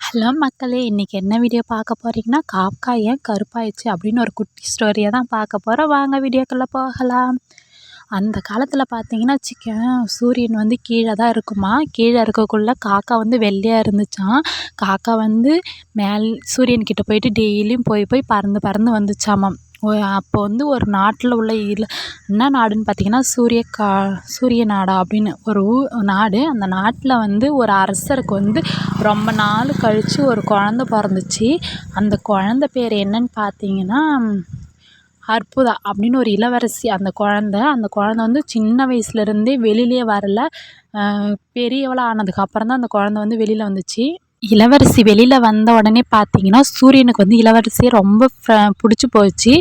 Hello மக்களே இன்றைக்கி என்ன வீடியோ பார்க்க போகிறீங்கன்னா காக்கா ஏன் கருப்பாயிடுச்சு அப்படின்னு ஒரு குட்டி ஸ்டோரியை தான் பார்க்க போகிறோம் வாங்க வீடியோக்குள்ளே போகலாம். அந்த காலத்தில் பார்த்தீங்கன்னா வச்சுக்கேன் சூரியன் வந்து கீழே தான் இருக்குமா? கீழே இருக்கக்குள்ளே காக்கா வந்து வெள்ளையாக இருந்துச்சாம். காக்கா வந்து மேல் சூரியன்கிட்ட போயிட்டு டெய்லியும் போய் போய் பறந்து பறந்து வந்துச்சாமாம். அப்போ வந்து ஒரு நாட்டில் உள்ள இல் என்ன நாடுன்னு பார்த்தீங்கன்னா சூரிய கா சூரிய நாடா அப்படின்னு ஒரு ஊ நாடு. அந்த நாட்டில் வந்து ஒரு அரசருக்கு வந்து ரொம்ப நாள் கழித்து ஒரு குழந்த பிறந்துச்சு. அந்த குழந்த பேர் என்னன்னு பார்த்தீங்கன்னா அற்புதா அப்படின்னு ஒரு இளவரசி. அந்த குழந்த அந்த குழந்த வந்து சின்ன வயசுலேருந்தே வெளியிலே வரல. பெரியவளாக ஆனதுக்கப்புறம் தான் அந்த குழந்த வந்து வெளியில் வந்துச்சு. இளவரசி வெளியில் வந்த உடனே பார்த்தீங்கன்னா சூரியனுக்கு வந்து இளவரசியை ரொம்ப பிடிச்சி போச்சு.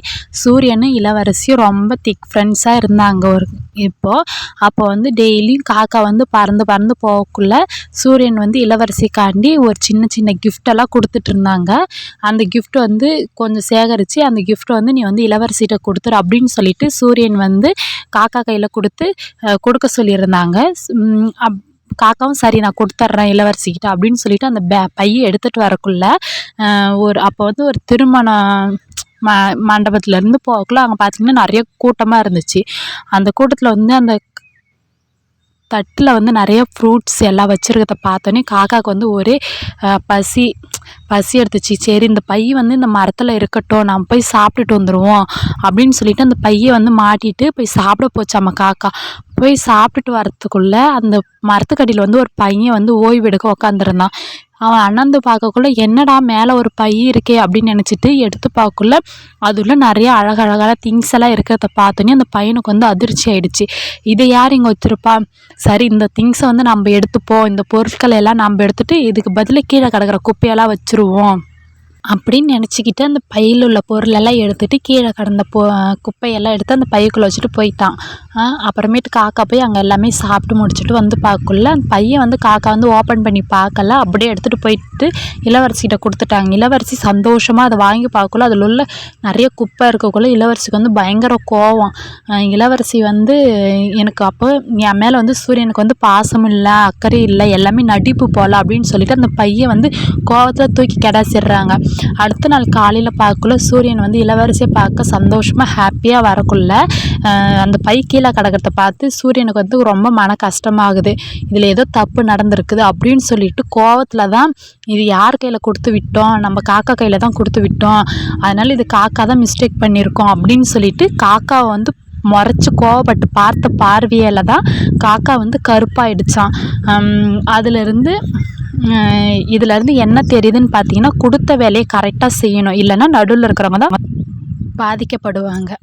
சூரியனும் இளவரசியும் ரொம்ப திக் ஃப்ரெண்ட்ஸாக இருந்தாங்க ஒரு இப்போது அப்போ வந்து டெய்லியும் காக்கா வந்து பறந்து பறந்து போகக்குள்ள சூரியன் வந்து இளவரசிக்காண்டி ஒரு சின்ன சின்ன கிஃப்டெல்லாம் கொடுத்துட்டு இருந்தாங்க. அந்த கிஃப்ட் வந்து கொஞ்சம் சேகரித்து அந்த கிஃப்ட் வந்து நீ வந்து இளவரசிகிட்ட கொடுத்துரு அப்படின்னு சொல்லிட்டு சூரியன் வந்து காக்கா கையில் கொடுத்து கொடுக்க சொல்லியிருந்தாங்க. அப் காக்காவும் சரி நான் கொடுத்துட்றேன் இளவரசிக்கிட்ட அப்படின்னு சொல்லிட்டு அந்த பே பையை எடுத்துகிட்டு வரக்குள்ள ஒரு அப்போ வந்து ஒரு திருமணம் ம மண்டபத்துலேருந்து போகக்குள்ள அங்கே பார்த்திங்கன்னா நிறைய கூட்டமாக இருந்துச்சு. அந்த கூட்டத்தில் வந்து அந்த தட்டில் வந்து நிறைய ஃப்ரூட்ஸ் எல்லாம் வச்சுருக்கத பார்த்தோன்னே காக்காவுக்கு வந்து ஒரே பசி பசி எடுத்துச்சு. சரி இந்த பை வந்து இந்த மரத்தில் இருக்கட்டும் நம்ம போய் சாப்பிட்டுட்டு வந்துடுவோம் அப்படின்னு சொல்லிட்டு அந்த பையை வந்து மாட்டிட்டு போய் சாப்பிட போச்சாம்மா காக்கா. போய் சாப்பிட்டுட்டு வரத்துக்குள்ளே அந்த மரத்துக்கடியில் வந்து ஒரு பையன் வந்து ஓய்வு எடுக்க உக்காந்துருந்தான். அவன் அண்ணந்து பார்க்கக்குள்ள என்னடா மேலே ஒரு பை இருக்கே? அப்படின்னு நினச்சிட்டு எடுத்து பார்க்கக்குள்ள அதுள்ள நிறைய அழகழகான திங்ஸ் எல்லாம் இருக்கிறத பார்த்தோன்னே அந்த பையனுக்கு வந்து அதிர்ச்சி ஆயிடுச்சு. இதை யார் இங்கே வச்சுருப்பா? சரி இந்த திங்ஸை வந்து நம்ம எடுத்துப்போம் இந்த பொருட்களை எல்லாம் நம்ம எடுத்துகிட்டு இதுக்கு பதிலாக கீழே கிடக்கிற குப்பையெல்லாம் வச்சுருவோம். அப்படின்னு நினச்சிக்கிட்டு அந்த பையில் உள்ள பொருளெல்லாம் எடுத்துகிட்டு கீழே கிடந்த பொ குப்பையெல்லாம் எடுத்து அந்த பைக்குள்ளே வச்சுட்டு போயிட்டான். அப்புறமேட்டு காக்கா போய் அங்கே எல்லாமே சாப்பிட்டு முடிச்சுட்டு வந்து பார்க்கக்குள்ள அந்த பையன் வந்து காக்கா வந்து ஓப்பன் பண்ணி பார்க்கல அப்படியே எடுத்துகிட்டு போயிட்டு இளவரசிகிட்ட கொடுத்துட்டாங்க. இளவரசி சந்தோஷமாக அதை வாங்கி பார்க்கக்குள்ள அதில் உள்ள நிறைய குப்பை இருக்கக்குள்ள இளவரசிக்கு வந்து பயங்கர கோவம். இளவரசி வந்து எனக்கு அப்போ என் மேலே வந்து சூரியனுக்கு வந்து பாசம் இல்லை அக்கறை இல்லை எல்லாமே நடிப்பு போகல அப்படின்னு சொல்லிட்டு அந்த பையன் வந்து கோவத்தில் தூக்கி கிடாசிடுறாங்க. அடுத்த நாள் காலையில் பார்க்கக்குள்ள சூரியன் வந்து இளவரசியை பார்க்க சந்தோஷமாக ஹாப்பியாக வரக்குள்ள அந்த பை கீழே கிடக்கிறத பார்த்து சூரியனுக்கு வந்து ரொம்ப மன கஷ்டமாகுது. இதில் ஏதோ தப்பு நடந்திருக்குது அப்படின்னு சொல்லிட்டு கோவத்தில் தான் இது யார் கையில் கொடுத்து விட்டோம்? நம்ம காக்கா கையில் தான் கொடுத்து விட்டோம். அதனால் இது காக்கா தான் மிஸ்டேக் பண்ணியிருக்கோம் அப்படின்னு சொல்லிட்டு காக்காவை வந்து முறைச்சி கோவப்பட்டு பார்த்த பார்வையில் தான் காக்கா வந்து கருப்பாயிடுச்சான் அதிலிருந்து இதுலேருந்து என்ன தெரியுதுன்னு பார்த்தீங்கன்னா கொடுத்த வேலையை கரெக்டாக செய்யணும். இல்லைன்னா நடுவில் இருக்கிறவங்க தான் பாதிக்கப்படுவாங்க.